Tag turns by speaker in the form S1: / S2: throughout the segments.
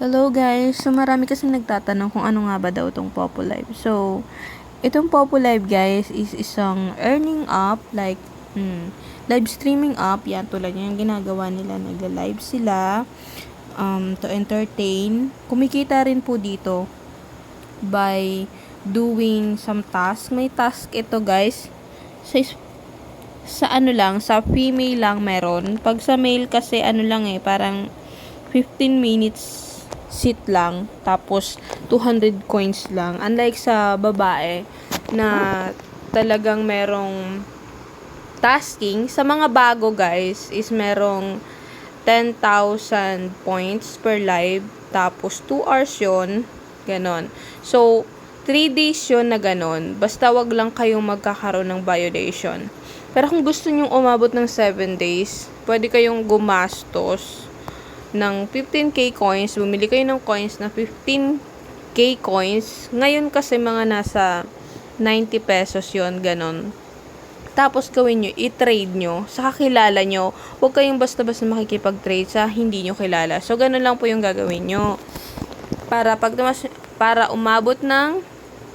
S1: Hello guys! So marami kasi nagtatanong kung ano nga ba daw itong Popo Live. So, itong Popo Live guys is isang earning app like hmm, live streaming app. Yan tulad yung ginagawa nila. Nagla-live sila um, to entertain. Kumikita rin po dito by doing some task. May task ito guys. Sa, sa ano lang, sa female lang meron. Pag sa male kasi ano lang eh, parang 15 minutes sit lang tapos 200 coins lang. Unlike sa babae na talagang merong tasking. Sa mga bago guys is merong 10,000 points per live tapos 2 hours yun ganon. So 3 days yun na ganon. Basta wag lang kayong magkakaroon ng violation. Pero kung gusto nyong umabot ng 7 days pwede kayong gumastos ng 15k coins, bumili kayo ng coins na 15k coins. Ngayon kasi mga nasa 90 pesos yon ganon. Tapos gawin nyo, i-trade nyo sa kakilala nyo. Huwag kayong basta-basta makikipag-trade sa hindi nyo kilala. So, ganun lang po yung gagawin nyo. Para pag para umabot ng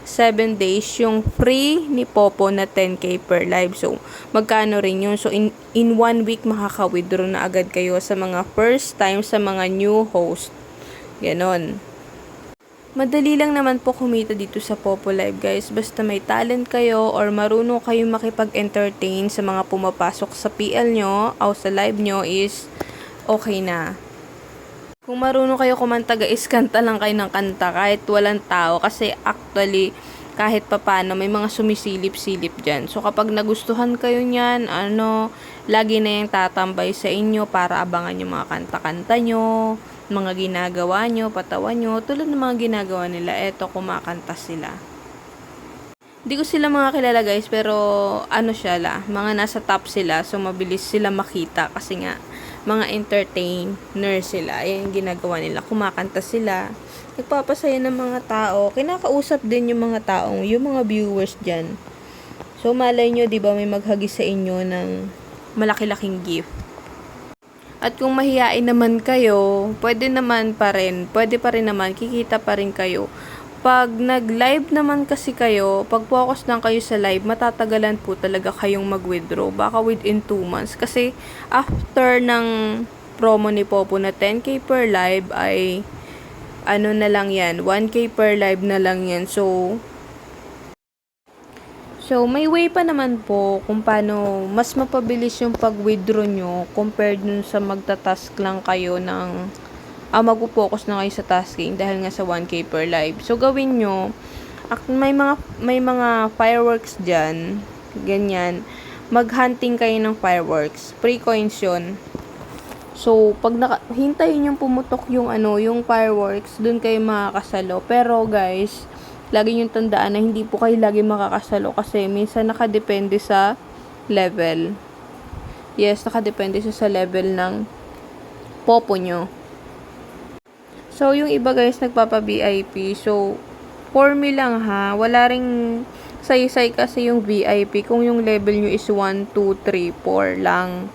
S1: 7 days yung free ni Popo na 10k per live. So, magkano rin yun? So, in, in one week, makaka-withdraw na agad kayo sa mga first time, sa mga new host. Ganon. Madali lang naman po kumita dito sa Popo Live, guys. Basta may talent kayo or marunong kayo makipag-entertain sa mga pumapasok sa PL nyo o sa live nyo is okay na. Kung marunong kayo kumanta guys, kanta lang kayo ng kanta kahit walang tao. Kasi actually, kahit papano, may mga sumisilip-silip dyan. So, kapag nagustuhan kayo niyan, ano, lagi na yung tatambay sa inyo para abangan yung mga kanta-kanta nyo, mga ginagawa nyo, patawa nyo, tulad ng mga ginagawa nila. Eto, kumakanta sila. Hindi ko sila mga kilala guys, pero ano siya la, mga nasa top sila, so mabilis sila makita kasi nga, mga entertainer sila. Yan yung ginagawa nila. Kumakanta sila. Nagpapasaya ng mga tao. Kinakausap din yung mga taong, yung mga viewers dyan. So, malay nyo, di ba, may maghagis sa inyo ng malaki-laking gift. At kung mahihain naman kayo, pwede naman pa rin, pwede pa rin naman, kikita pa rin kayo. Pag nag-live naman kasi kayo, pag focus lang kayo sa live, matatagalan po talaga kayong mag-withdraw. Baka within 2 months. Kasi after ng promo ni Popo na 10k per live ay ano na lang yan, 1k per live na lang yan. So, So, may way pa naman po kung paano mas mapabilis yung pag-withdraw nyo compared dun sa magta-task lang kayo ng ah, magpo-focus na kayo sa tasking dahil nga sa 1k per live. So, gawin nyo, may mga, may mga fireworks dyan, ganyan, mag-hunting kayo ng fireworks. Free coins yun. So, pag naka, hintayin yung pumutok yung ano, yung fireworks, dun kayo makakasalo. Pero guys, lagi yung tandaan na hindi po kayo lagi makakasalo kasi minsan nakadepende sa level. Yes, nakadepende siya sa level ng popo nyo. So, yung iba guys, nagpapa-VIP. So, for me lang ha, wala ring saysay kasi yung VIP kung yung level nyo is 1, 2, 3, 4 lang.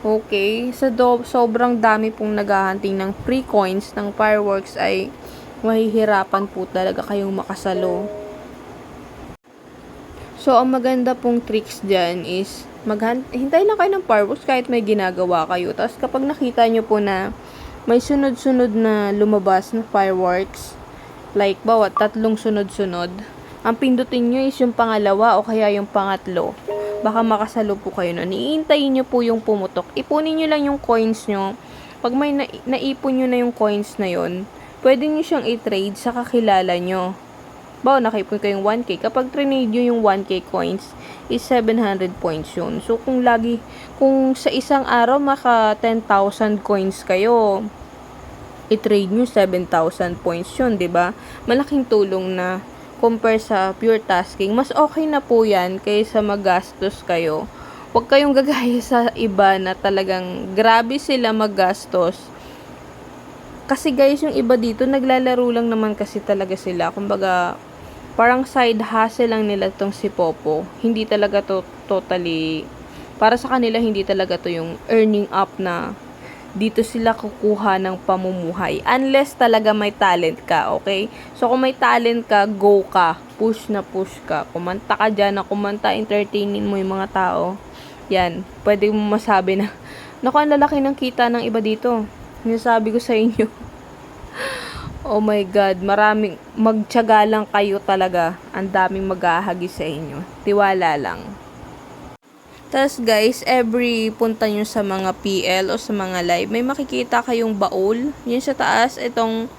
S1: Okay? Sa do, sobrang dami pong naghahunting ng free coins ng fireworks ay mahihirapan po talaga kayong makasalo. So, ang maganda pong tricks dyan is maghan- hintay lang kayo ng fireworks kahit may ginagawa kayo. Tapos kapag nakita nyo po na may sunod-sunod na lumabas na fireworks, like bawat tatlong sunod-sunod, ang pindutin nyo is yung pangalawa o kaya yung pangatlo. Baka makasalo po kayo nun. Iintayin nyo po yung pumutok. Ipunin nyo lang yung coins nyo. Pag may na- naipon nyo na yung coins na yon pwede nyo siyang i-trade sa kakilala nyo. Bawa, nakaipon kayong 1K. Kapag trinade nyo yung 1K coins, is 700 points yun. So, kung lagi, kung sa isang araw maka 10,000 coins kayo, i-trade nyo 7,000 points yun, ba? Malaking tulong na compare sa pure tasking. Mas okay na po yan kaysa magastos kayo. Huwag kayong gagaya sa iba na talagang grabe sila magastos. Kasi guys, yung iba dito, naglalaro lang naman kasi talaga sila. Kumbaga, parang side hustle lang nila tong si Popo. Hindi talaga to totally, para sa kanila, hindi talaga to yung earning up na dito sila kukuha ng pamumuhay. Unless talaga may talent ka, okay? So, kung may talent ka, go ka. Push na push ka. Kumanta ka dyan, na kumanta, entertainin mo yung mga tao. Yan, pwede mo masabi na, naku, ang lalaki ng kita ng iba dito. Yung sabi ko sa inyo. oh my God, maraming, magtyaga lang kayo talaga. Ang daming maghahagi sa inyo. Tiwala lang. Tapos guys, every punta nyo sa mga PL o sa mga live, may makikita kayong baul. Yun sa taas, itong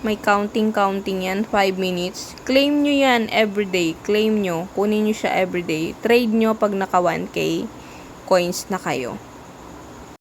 S1: may counting-counting yan, 5 minutes. Claim nyo yan everyday. Claim nyo. Kunin nyo siya everyday. Trade nyo pag naka 1k coins na kayo.